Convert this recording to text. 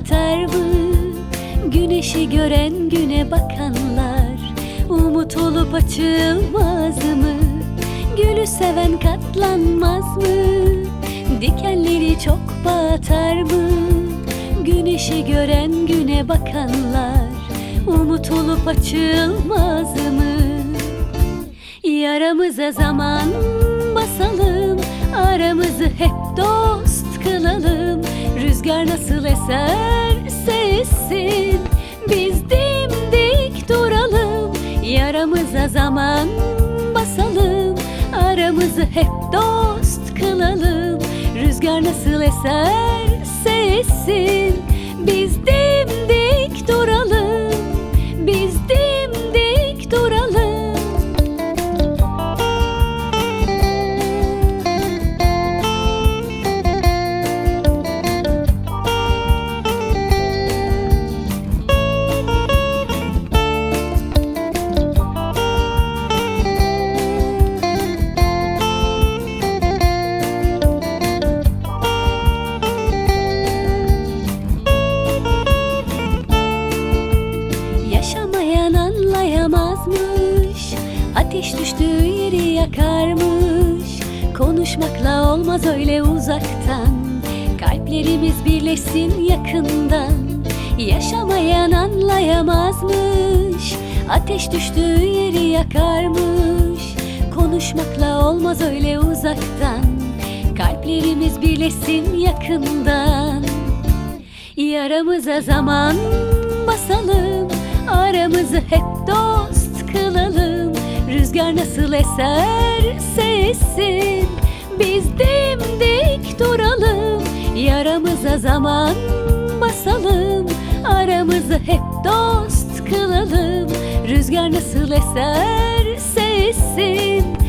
batar mı? Güneşi gören güne bakanlar Umut olup açılmaz mı? Gülü seven katlanmaz mı? Dikenleri çok batar mı? Güneşi gören güne bakanlar Umut olup açılmaz mı? Yaramıza zaman basalım Aramızı hep kılalım Rüzgar nasıl eserse essin Biz dimdik duralım Yaramıza zaman basalım. Aramızı hep dost kılalım. Rüzgar nasıl eserse essin Biz dimdik Ateş düştüğü yeri yakarmış. Konuşmakla olmaz öyle uzaktan. Kalplerimiz birleşsin yakından. Yaşamayan anlayamazmış. Ateş düştüğü yeri yakarmış. Konuşmakla olmaz öyle uzaktan. Kalplerimiz birleşsin yakından. Yaramıza zaman basalım. Aramızı hep dost Rüzgar nasıl eserse essin Biz dimdik duralım Yaramıza zaman basalım. Aramızı hep dost kılalım. Rüzgar nasıl eserse essin